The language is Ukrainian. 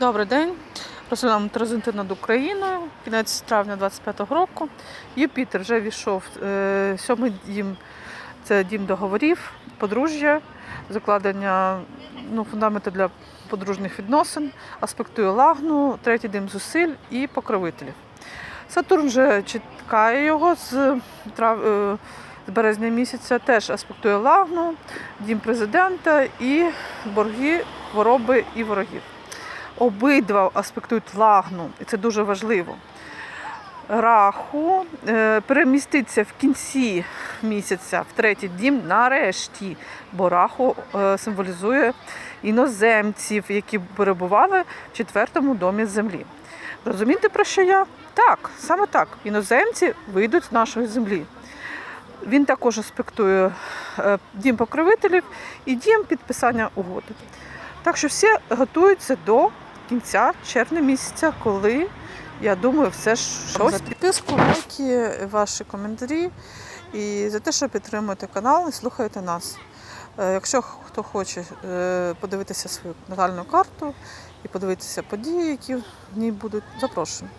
Добрий день. Розглянемо транзити над Україною. Кінець травня 25-го року. Юпітер вже війшов е, сьомий дім. Це дім договорів, подружжя, закладення ну, фундаменту для подружніх відносин, аспектує лагну, третій дім зусиль і покровителів. Сатурн вже чекає його з, трав... е, з березня місяця, теж аспектує лагну, дім президента і борги, хвороби і ворогів. Обидва аспектують лагну, і це дуже важливо. Раху е, переміститься в кінці місяця в третій дім нарешті, бо раху е, символізує іноземців, які перебували в четвертому домі землі. Розумієте, про що я? Так, саме так. Іноземці вийдуть з нашої землі. Він також аспектує е, дім покровителів і дім підписання угоди. Так що всі готуються до кінця червня місяця, коли, я думаю, все ж щось. За підписку, лайки, ваші коментарі і за те, що підтримуєте канал і слухаєте нас. Е, Якщо хто хоче е, подивитися свою натальну карту і подивитися події, які в ній будуть, запрошую.